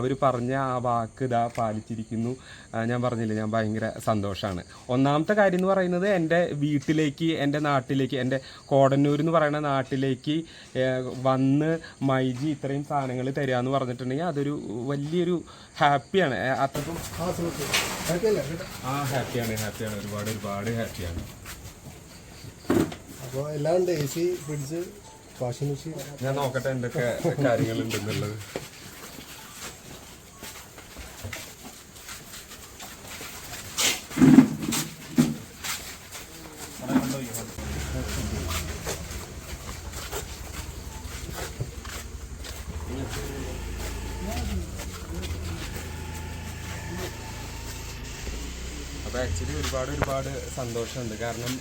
അവർ പറഞ്ഞ ആ വാക്ക് ഇതാ പാലിച്ചിരിക്കുന്നു. ഞാൻ പറഞ്ഞില്ലേ ഞാൻ ഭയങ്കര സന്തോഷമാണ് ഒന്നാമത്തെ കാര്യം എന്ന് പറയുന്നത് എന്റെ വീട്ടിലേക്ക് എന്റെ നാട്ടിലേക്ക് എന്റെ കോടന്നൂർ എന്ന് പറയുന്ന നാട്ടിലേക്ക് വന്ന് മൈജി ഇത്രയും സാധനങ്ങൾ തരിക എന്ന് പറഞ്ഞിട്ടുണ്ടെങ്കിൽ അതൊരു വലിയൊരു ഹാപ്പിയാണ്. അത്ര അത്രക്കും ആ ഹാപ്പിയാണ് ഹാപ്പിയാണ്. ഒരുപാട് ഒരുപാട് ഹാപ്പിയാണ്. അപ്പോൾ എല്ലാം ഉണ്ട് A C fridge washing machine. ഞാൻ നോക്കട്ടെ എന്തൊക്കെ കാര്യങ്ങളുണ്ടെന്നുള്ളത്. അപ്പോൾ ആക്ച്വലി ഒരുപാട് ഒരുപാട് സന്തോഷമുണ്ട്. കാരണം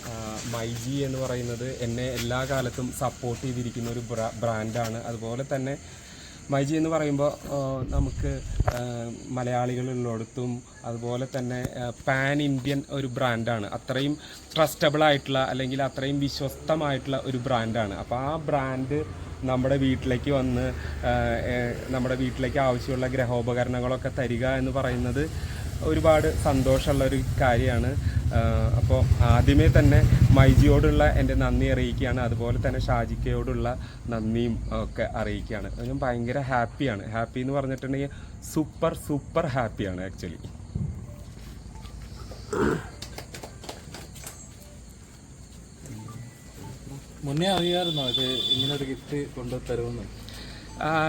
മൈജി എന്ന് പറയുന്നത് എന്നെ എല്ലാ കാലത്തും സപ്പോർട്ട് ചെയ്തിരിക്കുന്ന ഒരു ബ്രാ ബ്രാൻഡാണ് അതുപോലെ തന്നെ മൈജി എന്ന് പറയുമ്പോൾ നമുക്ക് മലയാളികളുള്ളിടത്തും അതുപോലെ തന്നെ പാൻ ഇന്ത്യൻ ഒരു ബ്രാൻഡാണ് അത്രയും ട്രസ്റ്റബിൾ ആയിട്ടുള്ള അല്ലെങ്കിൽ അത്രയും വിശ്വസ്തമായിട്ടുള്ള ഒരു ബ്രാൻഡാണ് അപ്പോൾ ആ ബ്രാൻഡ് നമ്മുടെ വീട്ടിലേക്ക് വന്ന് നമ്മുടെ വീട്ടിലേക്ക് ആവശ്യമുള്ള ഗ്രഹോപകരണങ്ങളൊക്കെ തരിക എന്ന് പറയുന്നത് ഒരുപാട് സന്തോഷമുള്ള ഒരു കാര്യമാണ് അപ്പോൾ ആദ്യമേ തന്നെ മൈജിയോടുള്ള എന്റെ നന്ദി അറിയിക്കുകയാണ്. അതുപോലെ തന്നെ ഷാജിക്കയോടുള്ള നന്ദിയും ഒക്കെ അറിയിക്കുകയാണ്. ഞാൻ ഭയങ്കര ഹാപ്പിയാണ്. ഹാപ്പി എന്ന് പറഞ്ഞിട്ടുണ്ടെങ്കിൽ സൂപ്പർ സൂപ്പർ ഹാപ്പിയാണ് ആക്ച്വലി മുന്നേ അറിയാമായിരുന്നോ ഇത് ഇങ്ങനൊരു ഗിഫ്റ്റ് കൊണ്ടു തരുമെന്ന്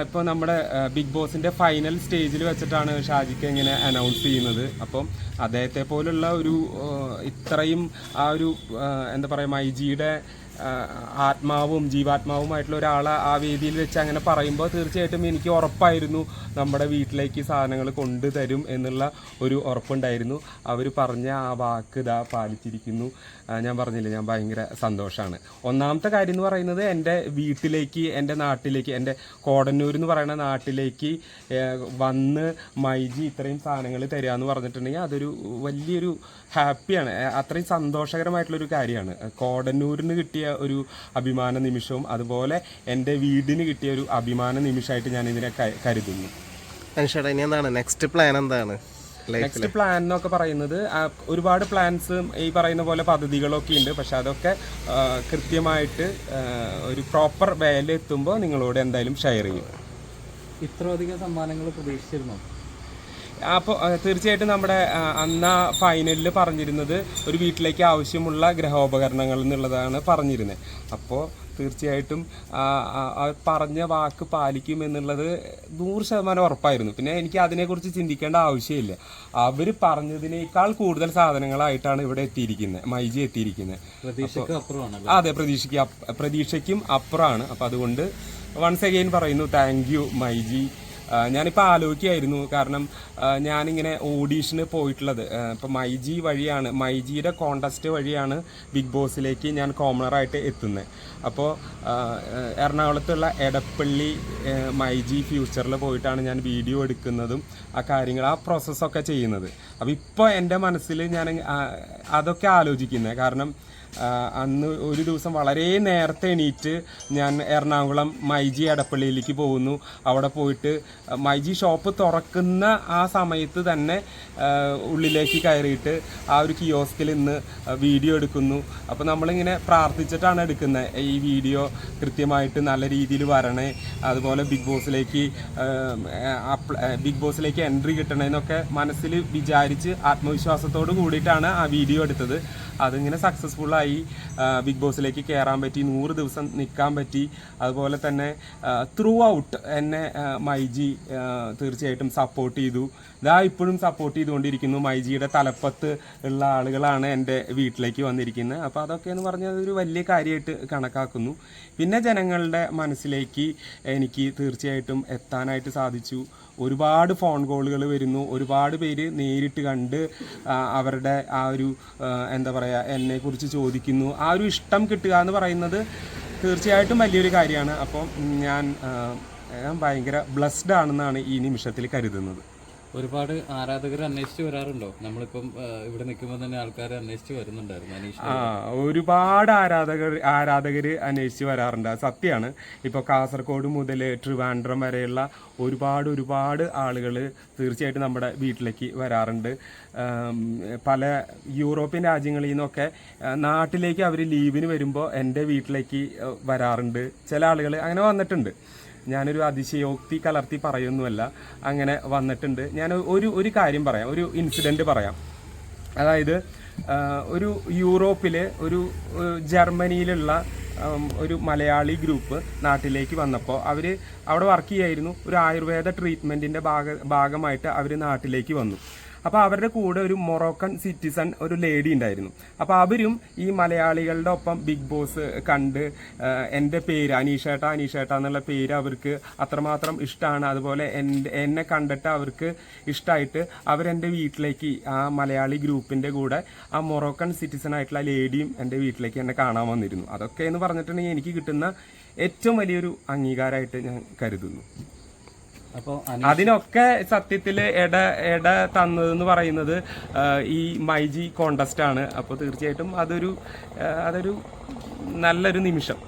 ഇപ്പോൾ നമ്മുടെ ബിഗ് ബോസിന്റെ ഫൈനൽ സ്റ്റേജിൽ വെച്ചിട്ടാണ് ഷാജിക്ക് ഇങ്ങനെ അനൗൺസ് ചെയ്യുന്നത്. അപ്പം അദ്ദേഹത്തെ പോലുള്ള ഒരു ഇത്രയും ആ ഒരു എന്താ പറയുക മൈജിയുടെ ആത്മാവും ജീവാത്മാവുമായിട്ടുള്ള ഒരാളെ ആ വേദിയിൽ വെച്ച് അങ്ങനെ പറയുമ്പോൾ തീർച്ചയായിട്ടും എനിക്ക് ഉറപ്പായിരുന്നു നമ്മുടെ വീട്ടിലേക്ക് സാധനങ്ങൾ കൊണ്ടുതരും എന്നുള്ള ഒരു ഉറപ്പുണ്ടായിരുന്നു. അവർ പറഞ്ഞ ആ വാക്ക് ഇതാ പാലിച്ചിരിക്കുന്നു. ഞാൻ പറഞ്ഞില്ല ഞാൻ ഭയങ്കര സന്തോഷമാണ് ഒന്നാമത്തെ കാര്യം എന്ന് പറയുന്നത് എന്റെ വീട്ടിലേക്ക് എന്റെ നാട്ടിലേക്ക് എന്റെ കോടന്നൂർ എന്ന് പറയുന്ന നാട്ടിലേക്ക് വന്ന് മൈജി ഇത്രയും സാധനങ്ങൾ തരിക എന്ന് പറഞ്ഞിട്ടുണ്ടെങ്കിൽ അതൊരു വലിയൊരു ഹാപ്പിയാണ്. അത്രയും സന്തോഷകരമായിട്ടുള്ളൊരു കാര്യമാണ്. കോടന്നൂരിന് കിട്ടിയ ഒരു അഭിമാന നിമിഷവും അതുപോലെ എന്റെ വീടിന് കിട്ടിയ ഒരു അഭിമാന നിമിഷമായിട്ട് ഞാൻ ഇതിനെ കരുതുന്നു. അനുഷേട്ടാ ഇനി എന്താണ്? നെക്സ്റ്റ് പ്ലാൻ എന്താണ് നെക്സ്റ്റ് പ്ലാൻ എന്നൊക്കെ പറയുന്നത് ഒരുപാട് പ്ലാൻസ് ഈ പറയുന്ന പോലെ പദ്ധതികളൊക്കെ ഉണ്ട്. പക്ഷെ അതൊക്കെ കൃത്യമായിട്ട് ഒരു പ്രോപ്പർ വേല എത്തുമ്പോൾ നിങ്ങളോട് എന്തായാലും ഷെയർ ചെയ്യും. ഇത്രയധികം സമ്മാനങ്ങൾ പ്രതീക്ഷിച്ചിരുന്നോ? അപ്പോൾ തീർച്ചയായിട്ടും നമ്മുടെ അന്ന ആ ഫൈനലിൽ പറഞ്ഞിരുന്നത് ഒരു വീട്ടിലേക്ക് ആവശ്യമുള്ള ഗ്രഹോപകരണങ്ങൾ എന്നുള്ളതാണ് പറഞ്ഞിരുന്നത്. അപ്പോൾ തീർച്ചയായിട്ടും പറഞ്ഞ വാക്ക് പാലിക്കും എന്നുള്ളത് നൂറ് ശതമാനം ഉറപ്പായിരുന്നു. പിന്നെ എനിക്ക് അതിനെക്കുറിച്ച് ചിന്തിക്കേണ്ട ആവശ്യമില്ല. അവർ പറഞ്ഞതിനേക്കാൾ കൂടുതൽ സാധനങ്ങളായിട്ടാണ് ഇവിടെ എത്തിയിരിക്കുന്നത് മൈജി എത്തിയിരിക്കുന്നത്. അതെ പ്രതീക്ഷയ്ക്ക് പ്രതീക്ഷയ്ക്കും അപ്പുറമാണ് അപ്പം അതുകൊണ്ട് വൺസ് അഗെയിൻ പറയുന്നു താങ്ക് യു മൈജി. ഞാനിപ്പോൾ ആലോചിക്കുകയായിരുന്നു. കാരണം ഞാനിങ്ങനെ ഓഡീഷന് പോയിട്ടുള്ളത്. ഇപ്പോൾ ഇപ്പം മൈജി വഴിയാണ് മൈജിയുടെ കോണ്ടസ്റ്റ് വഴിയാണ് ബിഗ് ബോസിലേക്ക് ഞാൻ കോമണറായിട്ട് എത്തുന്നത് അപ്പോൾ എറണാകുളത്തുള്ള എടപ്പള്ളി മൈജി ഫ്യൂച്ചറിൽ പോയിട്ടാണ് ഞാൻ വീഡിയോ എടുക്കുന്നതും ആ കാര്യങ്ങൾ ആ പ്രോസസ്സൊക്കെ ചെയ്യുന്നത്. അപ്പോൾ ഇപ്പോൾ എന്റെ മനസ്സിൽ ഞാൻ അതൊക്കെ ആലോചിക്കുന്നത് കാരണം അന്ന് ഒരു ദിവസം വളരെ നേരത്തെ എണീറ്റ് ഞാൻ എറണാകുളം മൈജി അടപ്പള്ളിയിലേക്ക് പോകുന്നു. അവിടെ പോയിട്ട് മൈജി ഷോപ്പ് തുറക്കുന്ന ആ സമയത്ത് തന്നെ ഉള്ളിലേക്ക് കയറിയിട്ട് ആ ഒരു കിയോസ്കിൽ ഇന്ന് വീഡിയോ എടുക്കുന്നു. അപ്പോൾ നമ്മളിങ്ങനെ പ്രാർത്ഥിച്ചിട്ടാണ് എടുക്കുന്നത്. ഈ വീഡിയോ കൃത്യമായിട്ട് നല്ല രീതിയിൽ വരണേ അതുപോലെ ബിഗ് ബോസിലേക്ക് ബിഗ് ബോസിലേക്ക് എൻട്രി കിട്ടണമെന്നൊക്കെ മനസ്സിൽ വിചാരിച്ച് ആത്മവിശ്വാസത്തോട് കൂടിയിട്ടാണ് ആ വീഡിയോ എടുത്തത്. അതിങ്ങനെ സക്സസ്ഫുള്ളായി ബിഗ് ബോസിലേക്ക് കയറാൻ പറ്റി നൂറ് ദിവസം നിൽക്കാൻ പറ്റി. അതുപോലെ തന്നെ ത്രൂ ഔട്ട് എന്നെ മൈജി തീർച്ചയായിട്ടും സപ്പോർട്ട് ചെയ്തു. ഇതാ ഇപ്പോഴും സപ്പോർട്ട് ചെയ്തുകൊണ്ടിരിക്കുന്നു. മൈജിയുടെ തലപ്പത്ത് ഉള്ള ആളുകളാണ് എന്റെ വീട്ടിലേക്ക് വന്നിരിക്കുന്നത്. അപ്പോൾ അതൊക്കെ എന്ന് പറഞ്ഞാൽ ഒരു വലിയ കാര്യമായിട്ട് കണക്കാക്കുന്നു. പിന്നെ ജനങ്ങളുടെ മനസ്സിലേക്ക് എനിക്ക് തീർച്ചയായിട്ടും എത്താനായിട്ട് സാധിച്ചു. ഒരുപാട് ഫോൺ കോളുകൾ വരുന്നു. ഒരുപാട് പേര് നേരിട്ട് കണ്ട് അവരുടെ ആ ഒരു എന്താ പറയുക എന്നെക്കുറിച്ച് ചോദിക്കുന്നു. ആ ഒരു ഇഷ്ടം കിട്ടുക എന്ന് പറയുന്നത് തീർച്ചയായിട്ടും വലിയൊരു കാര്യമാണ്. അപ്പം ഞാൻ ഞാൻ ഭയങ്കര ബ്ലസ്ഡ് ആണെന്നാണ് ഈ നിമിഷത്തിൽ കരുതുന്നത്. ഒരുപാട് ആരാധകർ അന്വേഷിച്ച് വരാറുണ്ടോ? നമ്മളിപ്പം ഇവിടെ നിൽക്കുമ്പോൾ തന്നെ ആൾക്കാർ അന്വേഷിച്ച് വരുന്നുണ്ടായിരുന്നു ആ ഒരുപാട് ആരാധകർ ആരാധകർ അന്വേഷിച്ച് വരാറുണ്ട്. സത്യമാണ്. ഇപ്പോൾ കാസർഗോഡ് മുതൽ ട്രിവാൻഡ്രം വരെയുള്ള ഒരുപാട് ഒരുപാട് ആളുകൾ തീർച്ചയായിട്ടും നമ്മുടെ വീട്ടിലേക്ക് വരാറുണ്ട്. പല യൂറോപ്യൻ രാജ്യങ്ങളിൽ നിന്നൊക്കെ നാട്ടിലേക്ക് അവർ ലീവിന് വരുമ്പോൾ എന്റെ വീട്ടിലേക്ക് വരാറുണ്ട്. ചില ആളുകൾ അങ്ങനെ വന്നിട്ടുണ്ട്. ഞാനൊരു അതിശയോക്തി കലർത്തി പറയുന്നുമല്ല അങ്ങനെ വന്നിട്ടുണ്ട്. ഞാൻ ഒരു ഒരു കാര്യം പറയാം. ഒരു ഇൻസിഡന്റ് പറയാം. അതായത് ഒരു യൂറോപ്പിലെ ഒരു ജർമ്മനിയിലുള്ള ഒരു മലയാളി ഗ്രൂപ്പ് നാട്ടിലേക്ക് വന്നപ്പോൾ അവർ അവിടെ വർക്ക് ചെയ്യായിരുന്നു. ഒരു ആയുർവേദ ട്രീറ്റ്മെന്റിന്റെ ഭാഗ ഭാഗമായിട്ട് അവർ നാട്ടിലേക്ക് വന്നു. അപ്പോൾ അവരുടെ കൂടെ ഒരു മൊറോക്കൻ സിറ്റിസൺ ഒരു ലേഡി ഉണ്ടായിരുന്നു. അപ്പോൾ അവരും ഈ മലയാളികളുടെ ഒപ്പം ബിഗ് ബോസ് കണ്ട് എന്റെ പേര് അനീഷേട്ട അനീഷേട്ട എന്നുള്ള പേര് അവർക്ക് അത്രമാത്രം ഇഷ്ടമാണ് അതുപോലെ എന്നെ കണ്ടിട്ട് അവർക്ക് ഇഷ്ടമായിട്ട് അവരെന്റെ വീട്ടിലേക്ക് ആ മലയാളി ഗ്രൂപ്പിന്റെ കൂടെ ആ മൊറോക്കൻ സിറ്റിസൺ ആയിട്ടുള്ള ലേഡിയും എന്റെ വീട്ടിലേക്ക് എന്നെ കാണാൻ വന്നിരുന്നു. അതൊക്കെ എന്ന് പറഞ്ഞിട്ടുണ്ടെങ്കിൽ എനിക്ക് കിട്ടുന്ന ഏറ്റവും വലിയൊരു അംഗീകാരമായിട്ട് ഞാൻ കരുതുന്നു. അതിനൊക്കെ സത്യത്തിൽ ഇട ഇട തന്നതെന്ന് പറയുന്നത് ഈ മൈജി കോണ്ടസ്റ്റ് ആണ്. അപ്പോൾ തീർച്ചയായിട്ടും അതൊരു അതൊരു നല്ലൊരു നിമിഷം.